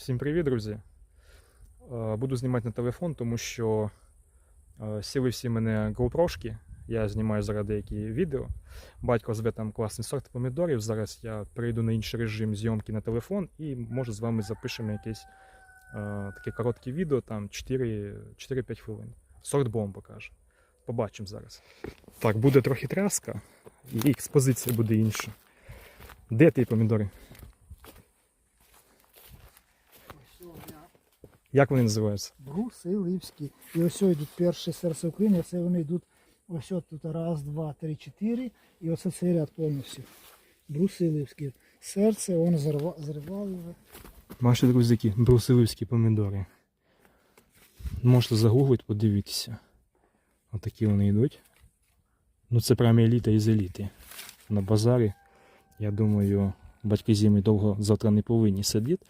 Всім привіт, друзі! Е, Буду знімати на телефон, тому що е, сіли всі мене GoPro-шки. Я знімаю зараз деякі відео. Батько зве там класний сорт помідорів. Зараз я перейду на інший режим зйомки на телефон і може з вами запишемо якесь е, таке коротке відео, там 4 4-5 хвилин. Сорт бомб покаже. Побачимо зараз. Так, буде трохи тряска, і експозиція буде інша. Де ті помідори? Ось о, я. Як вони називаються? Брусилівські. І ось йдуть перші серце України, це вони йдуть ось тут раз, два, три, чотири. І оце цей ряд повністю. Брусилівські. Серце, воно зривали вже. Ваші друзяки, брусилівські помідори. Можете загуглити, подивитися. Отакі вони йдуть. Ну це прям еліта із еліти. На базарі. Я думаю, батьки зими довго завтра не повинні сидіти.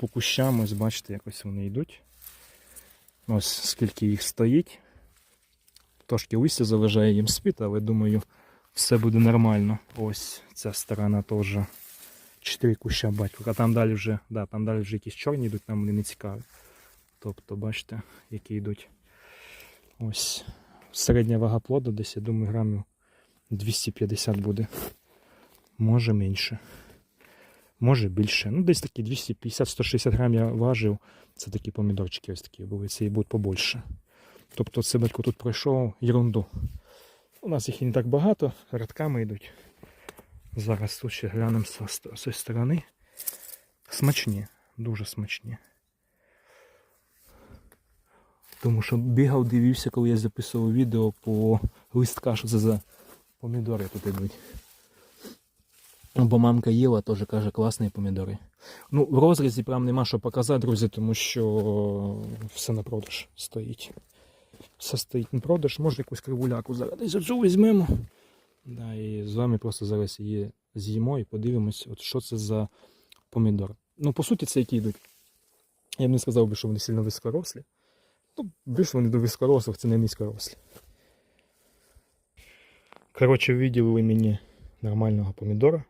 По кущам, ось бачите, якось вони йдуть. Ось скільки їх стоїть. Трошки листя заважає їм спіти, але думаю, все буде нормально. Ось ця сторона теж. Чотири куща батько. А там далі вже, да, там далі вже якісь чорні йдуть, нам вони не цікаві. Тобто, бачите, які йдуть. Ось середня вага плоду, десь, я думаю, грамів 250 буде. Може менше. Може більше. Ну, десь такі 250-160 грам я важив. Це такі помідорчики ось такі були. Це і будуть побольше. Тобто це батько тут пройшов ерунду. У нас їх і не так багато, рядками йдуть. Зараз тут ще глянемо з цієї сторони. Смачні, дуже смачні. Тому що бігав, дивився, коли я записував відео по листках, що це за помідори тут йдуть. Бо мамка їла, теж каже, класні помідори. Ну, в розрізі прям нема що показати, друзі, тому що все на продаж стоїть. Все стоїть на продаж. Може якусь кривуляку зараз оцю візьмемо. Да, і з вами просто зараз її з'їмо і подивимось, от що це за помідор. Ну, по суті, це які йдуть. Я б не сказав би, що вони сильно високорослі. Ну, більше вони до високорослих, це не низькорослі. Коротше, виділили мені нормального помідора.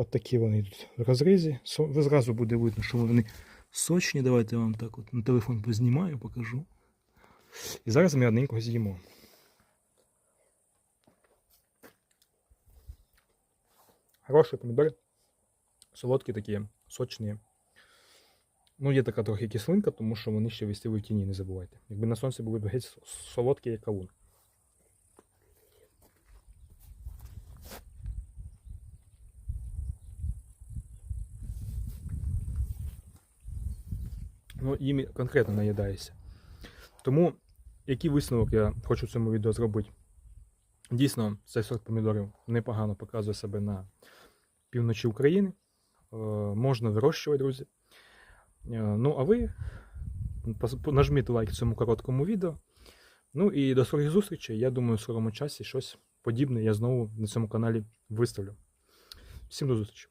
От такі вони йдуть в розрізі. Со- Зразу буде видно, що вони сочні. Давайте я вам так от на телефон познімаю, покажу. І зараз ми одненького з'їмо. Хороші помідори. Солодкі такі, сочні. Ну, є така трохи кислинка, тому що вони ще вести в тіні, не забувайте. Якби на сонці були б геть солодкі, як кавун. Ну, їм конкретно наїдаєшся. Тому, який висновок я хочу в цьому відео зробити? Дійсно, цей сорт помідорів непогано показує себе на півночі України. Е, можна вирощувати, друзі. Е, ну, а ви нажміть лайк цьому короткому відео. Ну і до скорих зустрічей. Я думаю, в скорому часі щось подібне я знову на цьому каналі виставлю. Всім до зустрічі!